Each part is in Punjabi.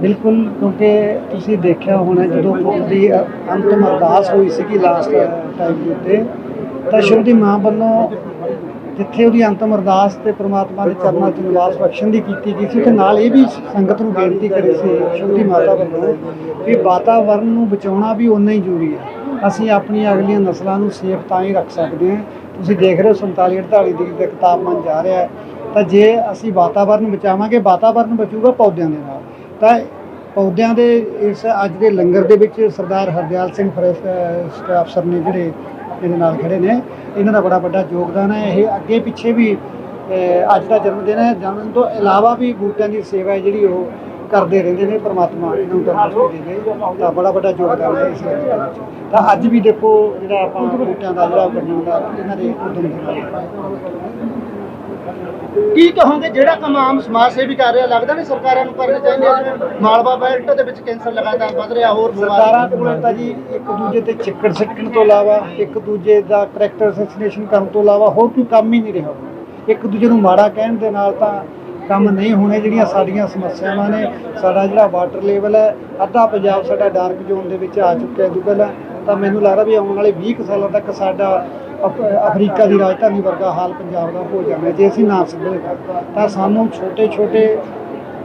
ਬਿਲਕੁਲ, ਕਿਉਂਕਿ ਤੁਸੀਂ ਦੇਖਿਆ ਹੋਣਾ ਜਦੋਂ ਪੁੱਤ ਦੀ, ਅ- ਅੰਤਮ ਅਰਦਾਸ ਹੋਈ ਸੀਗੀ ਲਾਸਟ ਟਾਈਮ ਦੇ ਉੱਤੇ, ਤਾਂ ਸ਼ਿਵ ਦੀ ਮਾਂ ਵੱਲੋਂ ਜਿੱਥੇ ਉਹਦੀ ਅੰਤਮ ਅਰਦਾਸ ਤੇ ਪ੍ਰਮਾਤਮਾ ਦੇ ਚਰਨਾਂ 'ਚ ਨਿਵਾਸ ਬਖਸ਼ਣ ਦੀ ਕੀਤੀ ਗਈ ਸੀ, ਤੇ ਨਾਲ ਇਹ ਵੀ ਸੰਗਤ ਨੂੰ ਬੇਨਤੀ ਕਰੀ ਸੀ ਸ਼ਿਵ ਦੀ ਮਾਤਾ ਵੱਲੋਂ ਵੀ ਵਾਤਾਵਰਣ ਨੂੰ ਬਚਾਉਣਾ ਵੀ ਉਨਾ ਹੀ ਜ਼ਰੂਰੀ ਹੈ। ਅਸੀਂ ਆਪਣੀਆਂ ਅਗਲੀਆਂ ਨਸਲਾਂ ਨੂੰ ਸੇਫ ਤਾਂ ਹੀ ਰੱਖ ਸਕਦੇ ਹਾਂ। ਤੁਸੀਂ ਦੇਖ ਰਹੇ ਹੋ 47 48 ਡਿਗਰੀ ਤੱਕ ਤਾਪਮਾਨ ਜਾ ਰਿਹਾ ਤਾਂ ਜੇ ਅਸੀਂ ਵਾਤਾਵਰਣ ਬਚਾਵਾਂਗੇ ਵਾਤਾਵਰਣ ਬਚੂਗਾ ਪੌਦਿਆਂ ਦੇ ਨਾਲ। ਤਾਂ ਪੌਦਿਆਂ ਦੇ ਇਸ ਅੱਜ ਦੇ ਲੰਗਰ ਦੇ ਵਿੱਚ ਸਰਦਾਰ ਹਰਦਿਆਲ ਸਿੰਘ ਫਰੈਸਟ ਅਫਸਰ ਨੇ ਜਿਹੜੇ ਇਹਦੇ ਨਾਲ ਖੜੇ ਨੇ, ਇਹਨਾਂ ਦਾ ਬੜਾ ਵੱਡਾ ਯੋਗਦਾਨ ਹੈ। ਇਹ ਅੱਗੇ ਪਿੱਛੇ ਵੀ ਅੱਜ ਦਾ ਜਨਮ ਦਿਨ ਹੈ। ਜਨਮ ਤੋਂ ਇਲਾਵਾ ਵੀ ਬੂਟਿਆਂ ਦੀ ਸੇਵਾ ਹੈ ਜਿਹੜੀ ਉਹ ਕਰਦੇ ਰਹਿੰਦੇ ਨੇ, ਪ੍ਰਮਾਤਮਾ ਇਹਨਾਂ ਨੂੰ ਤੰਦਰੁਸਤੀ ਦੇਵੇ ਤਾਂ ਬੜਾ ਵੱਡਾ ਯੋਗਦਾਨ ਹੈ ਇਸ ਵਿੱਚ। ਤਾਂ ਅੱਜ ਵੀ ਦੇਖੋ ਜਿਹੜਾ ਆਪਾਂ ਬੂਟਿਆਂ ਦਾ ਜਿਹੜਾ ਬਣਾਉਣ ਦਾ ਇਹਨਾਂ ਦੇ ਉਦਮ ਦੇ ਨਾਲ। ਕੀ ਕਹੋਗੇ? ਜਿਹੜਾ ਕੰਮ ਆਮ ਸਮਾਜ ਸੇਵੀ ਕਰ ਰਿਹਾ ਲੱਗਦਾ ਨਹੀਂ ਸਰਕਾਰਾਂ ਨੂੰ ਕਰਨੇ ਚਾਹੀਦੇ ਆ, ਜਿਵੇਂ ਮਾਲਵਾ ਬੈਲਟ ਦੇ ਵਿੱਚ ਕੈਂਸਰ ਲਗਾਤਾਰ ਵੱਧ ਰਿਹਾ ਹੋਰ ਸਰਕਾਰਾਂ ਕੋਲ ਤਾਂ ਜੀ ਇੱਕ ਦੂਜੇ ਤੇ ਚਿੱਕੜ ਸਿੱਟਣ ਤੋਂ ਇਲਾਵਾ ਇੱਕ ਦੂਜੇ ਦਾ ਕਰੈਕਟਰ ਅਸੈਸੀਨੇਸ਼ਨ ਕਰਨ ਤੋਂ ਇਲਾਵਾ ਹੋਰ ਕੋਈ ਕੰਮ ਹੀ ਨਹੀਂ ਰਿਹਾ। ਇੱਕ ਦੂਜੇ ਨੂੰ ਮਾੜਾ ਕਹਿਣ ਦੇ ਨਾਲ ਤਾਂ ਕੰਮ ਨਹੀਂ ਹੋਣੇ ਜਿਹੜੀਆਂ ਸਾਡੀਆਂ ਸਮੱਸਿਆਵਾਂ ਨੇ। ਸਾਡਾ ਜਿਹੜਾ ਵਾਟਰ ਲੈਵਲ ਹੈ ਅੱਧਾ ਪੰਜਾਬ ਸਾਡਾ ਡਾਰਕ ਜ਼ੋਨ ਦੇ ਵਿੱਚ ਆ ਚੁੱਕਿਆ ਹੈ। ਦੁਬਲ ਤਾਂ ਮੈਨੂੰ ਲੱਗਦਾ ਵੀ ਆਉਣ ਵਾਲੇ 20 ਕੁ ਸਾਲਾਂ ਤੱਕ ਸਾਡਾ ਅਫਰੀਕਾ ਦੀ ਰਾਜਧਾਨੀ ਵਰਗਾ ਹਾਲ ਪੰਜਾਬ ਦਾ ਹੋ ਜਾਣਾ ਜੇ ਅਸੀਂ ਨਾ ਸੰਭਲੇ ਤਾਂ। ਸਾਨੂੰ ਛੋਟੇ ਛੋਟੇ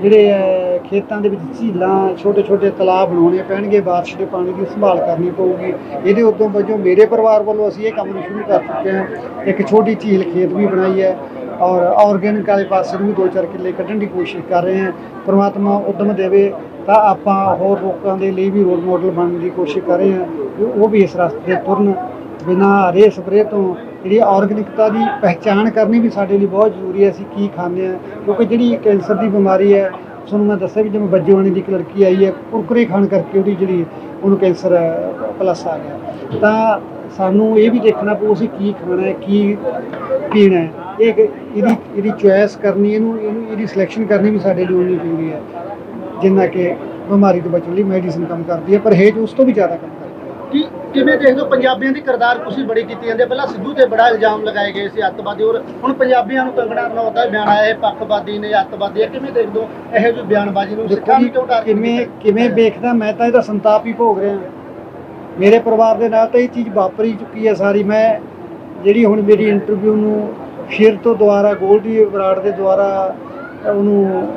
ਜਿਹੜੇ ਅਹ, ਖੇਤਾਂ ਦੇ ਵਿੱਚ ਝੀਲਾਂ ਛੋਟੇ ਛੋਟੇ ਤਲਾਬ ਬਣਾਉਣੇ ਪੈਣਗੇ ਬਾਰਿਸ਼ ਦੇ ਪਾਣੀ ਦੀ ਸੰਭਾਲ ਕਰਨੀ ਪਊਗੀ। ਇਹਦੇ ਉਦੋਂ ਵਜੋਂ ਮੇਰੇ ਪਰਿਵਾਰ ਵੱਲੋਂ ਅਸੀਂ ਇਹ ਕੰਮ ਨੂੰ ਸ਼ੁਰੂ ਕਰ ਚੁੱਕੇ ਹਾਂ। ਇੱਕ ਛੋਟੀ ਝੀਲ ਖੇਤ ਵੀ ਬਣਾਈ ਹੈ ਔਰ ਆਰਗੈਨਿਕ ਵਾਲੇ ਪਾਸੇ ਨੂੰ ਵੀ ਦੋ ਚਾਰ ਕਿੱਲੇ ਕੱਢਣ ਦੀ ਕੋਸ਼ਿਸ਼ ਕਰ ਰਹੇ ਹਾਂ। ਪ੍ਰਮਾਤਮਾ ਉਦਮ ਦੇਵੇ ਤਾਂ ਆਪਾਂ ਹੋਰ ਲੋਕਾਂ ਦੇ ਲਈ ਵੀ ਰੋਲ ਮਾਡਲ ਬਣਨ ਦੀ ਕੋਸ਼ਿਸ਼ ਕਰ ਰਹੇ ਹਾਂ ਕਿ ਉਹ ਵੀ ਇਸ ਰਸਤੇ ਤੇ ਤੁਰਨ। ਬਿਨਾਂ ਰੇ ਸਪਰੇ ਤੋਂ ਜਿਹੜੀ ਆਰਗੈਨਿਕਤਾ ਦੀ ਪਹਿਚਾਣ ਕਰਨੀ ਵੀ ਸਾਡੇ ਲਈ ਬਹੁਤ ਜ਼ਰੂਰੀ ਹੈ, ਅਸੀਂ ਕੀ ਖਾਂਦੇ ਹਾਂ, ਕਿਉਂਕਿ ਜਿਹੜੀ ਕੈਂਸਰ ਦੀ ਬਿਮਾਰੀ ਹੈ, ਤੁਹਾਨੂੰ ਮੈਂ ਦੱਸਿਆ ਵੀ ਜਿਵੇਂ ਬੱਜੂਆਣੀ ਦੀ ਇੱਕ ਲੜਕੀ ਆਈ ਹੈ, ਕੁਰਕਰੇ ਖਾਣ ਕਰਕੇ ਉਹਦੀ ਜਿਹੜੀ ਉਹਨੂੰ ਕੈਂਸਰ ਪਲੱਸ ਆ ਗਿਆ। ਤਾਂ ਸਾਨੂੰ ਇਹ ਵੀ ਦੇਖਣਾ ਪਊ ਅਸੀਂ ਕੀ ਖਾਣਾ ਹੈ, ਕੀ ਪੀਣਾ ਹੈ। ਇਹ ਇਹਦੀ ਇਹਦੀ ਚੁਆਇਸ ਕਰਨੀ, ਇਹਨੂੰ ਇਹਨੂੰ, ਇਹਦੀ ਸਿਲੈਕਸ਼ਨ ਕਰਨੀ ਵੀ ਸਾਡੇ ਲਈ ਉਨੀ ਜ਼ਰੂਰੀ ਹੈ, ਜਿੰਨਾ ਕਿ ਬਿਮਾਰੀ ਤੋਂ ਬਚਣ ਲਈ ਮੈਡੀਸਿਨ ਕੰਮ ਕਰਦੀ ਹੈ ਪਰਹੇਜ਼ ਉਸ ਤੋਂ ਵੀ ਜ਼ਿਆਦਾ ਕੰਮ ਕੀ ਕਿਵੇਂ ਦੇਖਦੇ ਹੋ ਪੰਜਾਬੀਆਂ ਦੀ ਕਿਰਦਾਰ ਕੁਸ਼ੀ ਬੜੀ ਕੀਤੀ ਜਾਂਦੀ ਹੈ? ਪਹਿਲਾਂ ਸਿੱਧੂ ਤੇ ਬੜਾ ਇਲਜ਼ਾਮ ਲਗਾਏ ਗਏ ਸੀ ਅੱਤਵਾਦੀ ਔਰ ਹੁਣ ਪੰਜਾਬੀਆਂ ਨੂੰ ਕੰਗਣਾ ਰਣੌਤ ਦਾ ਬਿਆਨ ਆਇਆ ਇਹ ਪੱਖਵਾਦੀ ਨੇ ਅੱਤਵਾਦੀ ਹੈ ਕਿਵੇਂ ਦੇਖਦੇ ਹੋ ਇਹੋ ਜਿਹੀ ਬਿਆਨਬਾਜ਼ੀ ਨੂੰ ਸਿੱਖਾਂ ਨੂੰ ਕਿਉਂ ਡਰ ਕਿਵੇਂ ਕਿਵੇਂ ਵੇਖਦਾ ਮੈਂ ਤਾਂ ਇਹਦਾ ਸੰਤਾਪ ਹੀ ਭੋਗ ਰਿਹਾ। ਮੇਰੇ ਪਰਿਵਾਰ ਦੇ ਨਾਲ ਤਾਂ ਇਹ ਚੀਜ਼ ਵਾਪਰੀ ਚੁੱਕੀ ਹੈ ਸਾਰੀ। ਮੈਂ ਜਿਹੜੀ ਹੁਣ ਮੇਰੀ ਇੰਟਰਵਿਊ ਨੂੰ ਫਿਰ ਤੋਂ ਦੁਬਾਰਾ ਗੋਲਡੀ ਬਰਾੜ ਦੇ ਦੁਆਰਾ ਉਹਨੂੰ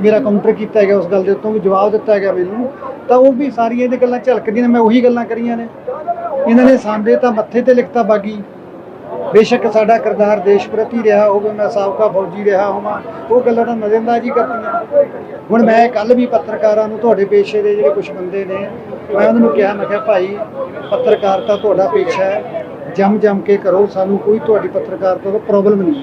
ਮੇਰਾ ਕਾਊਂਟਰ ਕੀਤਾ ਗਿਆ ਉਸ ਗੱਲ ਦੇ ਉੱਤੋਂ ਵੀ ਜਵਾਬ ਦਿੱਤਾ ਗਿਆ ਮੈਨੂੰ। ਤਾਂ ਉਹ ਵੀ ਸਾਰੀਆਂ ਇਹਦੇ ਗੱਲਾਂ ਝਲਕਦੀਆਂ ਨੇ, ਮੈਂ ਉਹੀ ਗੱਲਾਂ ਕਰੀਆਂ ਨੇ। ਇਹਨਾਂ ਨੇ ਸਾਂਦੇ ਤਾਂ ਮੱਥੇ ਤੇ ਲਿਖਤਾ ਬਾਗੀ। ਬੇਸ਼ੱਕ ਸਾਡਾ ਕਿਰਦਾਰ ਦੇਸ਼ ਪ੍ਰਤੀ ਰਿਹਾ ਹੋਵੇ, ਮੈਂ ਸਾਬਕਾ ਫੌਜੀ ਰਿਹਾ ਹੋਵਾਂ, ਉਹ ਗੱਲਾਂ ਤਾਂ ਨਜ਼ਰਅੰਦਾਜ਼ੀ ਕਰਦੀਆਂ। ਹੁਣ ਮੈਂ ਕੱਲ ਵੀ ਪੱਤਰਕਾਰਾਂ ਨੂੰ ਤੁਹਾਡੇ ਪੇਸ਼ੇ ਦੇ ਜਿਹੜੇ ਕੁਝ ਬੰਦੇ ਨੇ, ਮੈਂ ਉਹਨਾਂ ਨੂੰ ਕਿਹਾ, ਮੈਂ ਕਿਹਾ, ਭਾਈ ਪੱਤਰਕਾਰਤਾ ਤੁਹਾਡਾ ਪੇਸ਼ਾ ਹੈ। ਜੰਮ ਜੰਮ ਕੇ ਕਰੋ, ਸਾਨੂੰ ਕੋਈ ਤੁਹਾਡੀ ਪੱਤਰਕਾਰਤਾ ਦਾ ਪ੍ਰੋਬਲਮ ਨਹੀਂ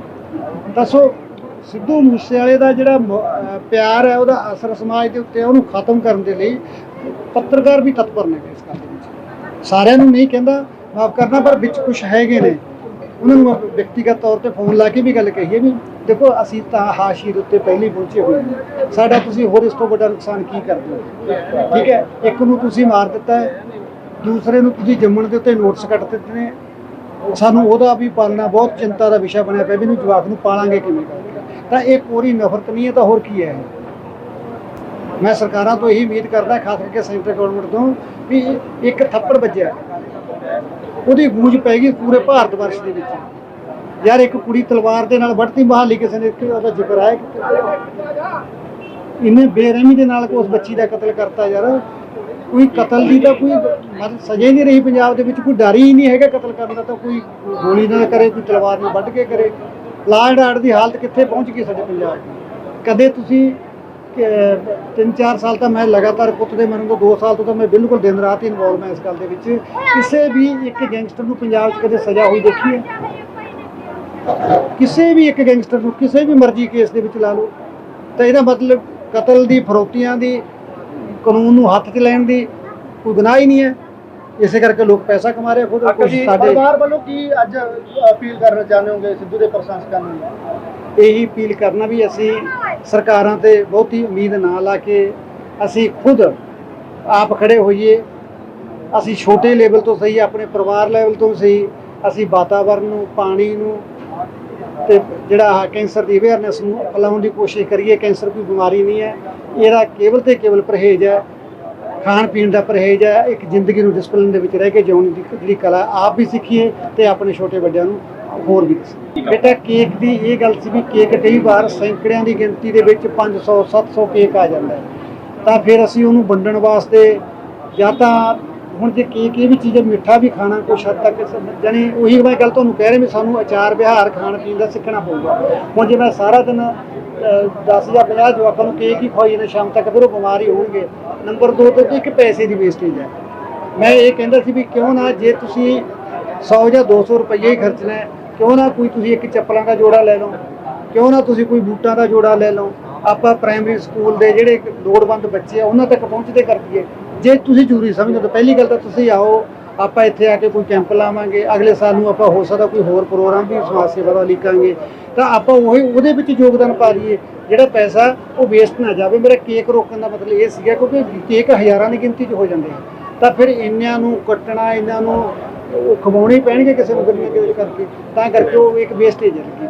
ਦੱਸੋ, ਸਿੱਧੂ ਮੂਸੇਵਾਲੇ ਦਾ ਜਿਹੜਾ ਮ- ਪਿਆਰ ਹੈ, ਉਹਦਾ ਅਸਰ ਸਮਾਜ ਦੇ ਉੱਤੇ ਉਹਨੂੰ ਖਤਮ ਕਰਨ ਦੇ ਲਈ ਪੱਤਰਕਾਰ ਵੀ ਤਤਪਰ ਨੇ ਇਸ ਗੱਲ ਦੇ ਵਿੱਚ। ਸਾਰਿਆਂ ਨੂੰ ਨਹੀਂ ਕਹਿੰਦਾ, ਮਾਫ ਕਰਨਾ, ਪਰ ਵਿੱਚ ਕੁਝ ਹੈਗੇ ਨੇ। ਉਹਨਾਂ ਨੂੰ ਵਿਅਕਤੀਗਤ ਤੌਰ ਤੇ ਫੋਨ ਲਾ ਕੇ ਵੀ ਗੱਲ ਕਹੀਏ ਵੀ, ਦੇਖੋ, ਅਸੀਂ ਤਾਂ ਹਾਸ਼ੀ ਦੇ ਉੱਤੇ ਪਹਿਲੇ ਪਹੁੰਚੇ ਹੋਏ ਹਾਂ। ਸਾਡਾ ਤੁਸੀਂ ਹੋਰ ਇਸ ਤੋਂ ਵੱਡਾ ਨੁਕਸਾਨ ਕੀ ਕਰਦੇ ਹੋ? ਠੀਕ ਹੈ, ਇੱਕ ਨੂੰ ਤੁਸੀਂ ਮਾਰ ਦਿੱਤਾ ਹੈ, ਦੂਸਰੇ ਨੂੰ ਤੁਸੀਂ ਜੰਮਣ ਦੇ ਉੱਤੇ ਨੋਟਸ ਕੱਟ ਦਿੱਤੇ ਨੇ। ਸਾਨੂੰ ਉਹਦਾ ਵੀ ਪਾਲਣਾ, ਬਹੁਤ ਚਿੰਤਾ ਦਾ ਵਿਸ਼ਾ ਬਣਿਆ ਪਿਆ ਵੀ ਇਹਨੂੰ ਜਵਾਕ ਨੂੰ ਪਾਲਾਂਗੇ ਕਿਵੇਂ? ਤਾਂ ਇਹ ਪੂਰੀ ਨਫ਼ਰਤ ਨਹੀਂ ਹੈ ਤਾਂ ਹੋਰ ਕੀ ਹੈ ਮੈਂ ਸਰਕਾਰਾਂ ਤੋਂ ਇਹੀ ਉਮੀਦ ਕਰਦਾ, ਖਾਸ ਕਰਕੇ ਸੈਂਟਰ ਗਵਰਨਮੈਂਟ ਤੋਂ, ਵੀ ਇੱਕ ਥੱਪੜ ਵੱਜਿਆ। ਉਹਦੀ ਗੂੰਜ ਪੈ ਗਈ ਪੂਰੇ ਭਾਰਤ ਵਰਸ਼ ਦੇ ਵਿੱਚ। ਯਾਰ ਇੱਕ ਕੁੜੀ ਤਲਵਾਰ ਦੇ ਨਾਲ ਵੱਢਤੀ ਬਹਾਲੀ ਕਿਸੇ ਨੇ ਉਹਦਾ ਜ਼ਿਕਰ ਆਇਆ ਇੰਨੇ ਬੇਰਹਿਮੀ ਦੇ ਨਾਲ ਉਸ ਬੱਚੀ ਦਾ ਕਤਲ ਕਰਤਾ ਯਾਰ। ਕੋਈ ਕਤਲ ਦੀ ਤਾਂ ਕੋਈ ਮਤਲਬ ਸਜ਼ਾ ਹੀ ਨਹੀਂ ਰਹੀ ਪੰਜਾਬ ਦੇ ਵਿੱਚ, ਕੋਈ ਡਰ ਹੀ ਨਹੀਂ ਹੈਗਾ ਕਤਲ ਕਰਨ ਦਾ ਤਾਂ ਕੋਈ ਗੋਲੀ ਨਾਲ ਕਰੇ, ਕੋਈ ਤਲਵਾਰ ਨਾਲ ਵੱਢ ਕੇ ਕਰੇ। ਲਾਅ ਐਂਡ ਦੀ ਹਾਲਤ ਕਿੱਥੇ ਪਹੁੰਚ ਗਈ ਸਾਡੇ ਪੰਜਾਬ ਦੀ? ਕਦੇ ਤੁਸੀਂ ਤਿੰਨ ਚਾਰ ਸਾਲ ਤਾਂ ਮੈਂ ਲਗਾਤਾਰ ਪੁੱਤ ਦੇ ਮਰਨ ਤੋਂ 2 ਸਾਲ ਤੋਂ ਤਾਂ ਮੈਂ ਬਿਲਕੁਲ ਦਿਨ ਰਾਤ ਹੀ ਇਨਵੋਲਵ ਹਾਂ ਇਸ ਗੱਲ ਦੇ ਵਿੱਚ। ਕਿਸੇ ਵੀ ਇੱਕ ਗੈਂਗਸਟਰ ਨੂੰ ਪੰਜਾਬ 'ਚ ਕਦੇ ਸਜ਼ਾ ਹੋਈ ਦੇਖੀ ਹੈ? ਕਿਸੇ ਵੀ ਇੱਕ ਗੈਂਗਸਟਰ ਨੂੰ, ਕਿਸੇ ਵੀ ਮਰਜ਼ੀ ਕੇਸ ਦੇ ਵਿੱਚ ਲਾ ਲਓ। ਤਾਂ ਇਹਦਾ ਮਤਲਬ ਕਤਲ ਦੀ, ਫਰੋਤੀਆਂ ਦੀ ਕਾਨੂੰਨ ਨੂੰ ਹੱਥ 'ਚ ਲੈਣ ਦੀ ਕੋਈ ਗੁਨਾਹ ਹੀ ਨਹੀਂ ਹੈ। ਇਸੇ ਕਰਕੇ ਲੋਕ ਪੈਸਾ ਕਮਾ ਰਹੇ ਖੁਦ। ਤੁਸੀਂ ਸਾਡੇ ਪਰਿਵਾਰ ਵੱਲੋਂ ਕੀ ਅੱਜ ਅਪੀਲ ਕਰਨਾ ਚਾਹੁੰਦੇ ਹੋਗੇ ਸਿੱਧੂ ਦੇ ਪ੍ਰਸ਼ੰਸਕਾਂ ਨੂੰ ਇਹੀ ਅਪੀਲ ਕਰਨਾ ਵੀ ਅਸੀਂ ਸਰਕਾਰਾਂ ਤੇ ਬਹੁਤੀ ਉਮੀਦ ਨਾ ਲਾ ਕੇ ਅਸੀਂ ਖੁਦ ਆਪ ਖੜੇ ਹੋਈਏ। ਅਸੀਂ ਛੋਟੇ ਲੈਵਲ ਤੋਂ ਸਹੀ ਆਪਣੇ ਪਰਿਵਾਰ ਲੈਵਲ ਤੋਂ ਸਹੀ। ਅਸੀਂ ਵਾਤਾਵਰਨ ਨੂੰ ਪਾਣੀ ਨੂੰ ਤੇ ਜਿਹੜਾ ਆਹ ਕੈਂਸਰ ਦੀ ਅਵੇਅਰਨੈਸ ਨੂੰ ਫੈਲਾਉਣ ਦੀ ਕੋਸ਼ਿਸ਼ ਕਰੀਏ, ਕੈਂਸਰ ਕੋਈ ਬਿਮਾਰੀ ਨਹੀਂ ਹੈ। ਇਹਦਾ ਕੇਵਲ ਤੇ ਕੇਵਲ ਪਰਹੇਜ਼ ਹੈ, ਖਾਣ ਪੀਣ ਦਾ ਪਰਹੇਜ਼ ਹੈ, ਇੱਕ ਜ਼ਿੰਦਗੀ ਨੂੰ ਡਿਸਪਲਿਨ ਦੇ ਵਿੱਚ ਰਹਿ ਕੇ ਜਿਉਣ ਦੀ ਜਿਹੜੀ ਕਲਾ ਆਪ ਵੀ ਸਿੱਖੀਏ ਤੇ ਆਪਣੇ ਛੋਟੇ ਵੱਡਿਆਂ ਨੂੰ ਹੋਰ ਵੀ ਦੱਸੀਏ ਬੇਟਾ, ਕੇਕ ਦੀ ਇਹ ਗੱਲ ਸੀ ਵੀ ਕੇਕ ਕਈ ਵਾਰ ਸੈਂਕੜਿਆਂ ਦੀ ਗਿਣਤੀ ਦੇ ਵਿੱਚ 500 700 ਕੇਕ ਆ ਜਾਂਦਾ ਤਾਂ ਫਿਰ ਅਸੀਂ ਉਹਨੂੰ ਵੰਡਣ ਵਾਸਤੇ ਜਾਂ ਤਾਂ ਹੁਣ ਜੇ ਕੇਕ ਇਹ ਵੀ ਚੀਜ਼ ਹੈ, ਮਿੱਠਾ ਵੀ ਖਾਣਾ ਕੁਛ ਹੱਦ ਤੱਕ ਸ- ਜਾਣੀ ਉਹੀ ਮੈਂ ਗੱਲ ਤੁਹਾਨੂੰ ਕਹਿ ਰਿਹਾ ਵੀ ਸਾਨੂੰ ਅਚਾਰ ਵਿਹਾਰ ਖਾਣ ਪੀਣ ਦਾ ਸਿੱਖਣਾ ਪਊਗਾ। ਹੁਣ ਜੇ ਮੈਂ ਸਾਰਾ ਦਿਨ 10 ਜਾਂ 50 ਜਵਾਕਾਂ ਨੂੰ ਕੇਕ ਹੀ ਖਵਾਈ ਜਾਂਦਾ ਸ਼ਾਮ ਤੱਕ ਫਿਰ ਉਹ ਬਿਮਾਰ ਹੀ ਹੋਣਗੇ। ਨੰਬਰ 2 ਤੇ ਇੱਕ ਪੈਸੇ ਦੀ ਵੇਸਟੇਜ ਹੈ। ਮੈਂ ਇਹ ਕਹਿੰਦਾ ਸੀ ਵੀ ਕਿਉਂ ਨਾ ਜੇ ਤੁਸੀਂ 100 ਜਾਂ 200 ਰੁਪਏ ਹੀ ਖਰਚਣਾ ਕਿਉਂ ਨਾ ਕੋਈ ਤੁਸੀਂ ਇੱਕ ਚੱਪਲਾਂ ਦਾ ਜੋੜਾ ਲੈ ਲਓ ਕਿਉਂ ਨਾ ਤੁਸੀਂ ਕੋਈ ਬੂਟਾਂ ਦਾ ਜੋੜਾ ਲੈ ਲਓ। ਆਪਾਂ ਪ੍ਰਾਇਮਰੀ ਸਕੂਲ ਦੇ ਜਿਹੜੇ ਲੋੜਵੰਦ ਬੱਚੇ ਆ ਉਹਨਾਂ ਤੱਕ ਪਹੁੰਚਦੇ ਕਰ ਦਈਏ ਜੇ ਤੁਸੀਂ ਜ਼ਰੂਰੀ ਸਮਝਦੇ ਹੋ ਤਾਂ ਪਹਿਲੀ ਗੱਲ ਤਾਂ ਤੁਸੀਂ ਆਓ, ਆਪਾਂ ਇੱਥੇ ਆ ਕੇ ਕੋਈ ਕੈਂਪ ਲਾਵਾਂਗੇ, ਅਗਲੇ ਸਾਲ ਨੂੰ ਆਪਾਂ ਹੋ ਸਕਦਾ ਕੋਈ ਹੋਰ ਪ੍ਰੋਗਰਾਮ ਵੀ ਸਮਾਜ ਸੇਵਾ ਦਾ ਲਿਖਾਂਗੇ ਤਾਂ ਆਪਾਂ ਉਹੀ, ਉਹਦੇ ਵਿੱਚ ਯੋਗਦਾਨ ਪਾ ਲਈਏ ਜਿਹੜਾ ਪੈਸਾ ਉਹ ਵੇਸਟ ਨਾ ਜਾਵੇ। ਮੇਰਾ ਕੇਕ ਰੋਕਣ ਦਾ ਮਤਲਬ ਇਹ ਸੀਗਾ ਕਿਉਂਕਿ ਕੇਕ ਹਜ਼ਾਰਾਂ ਦੀ ਗਿਣਤੀ 'ਚ ਹੋ ਜਾਂਦੇ ਆ। ਤਾਂ ਫਿਰ ਇੰਨਿਆਂ ਨੂੰ ਕੱਟਣਾ ਇਹਨਾਂ ਨੂੰ ਖਵਾਉਣੇ ਹੀ ਪੈਣਗੇ ਕਿਸੇ ਨੂੰ ਗਰਮੀਆਂ ਦੇ ਕਰਕੇ, ਤਾਂ ਕਰਕੇ ਉਹ ਇੱਕ ਵੇਸਟੇਜ ਹੈ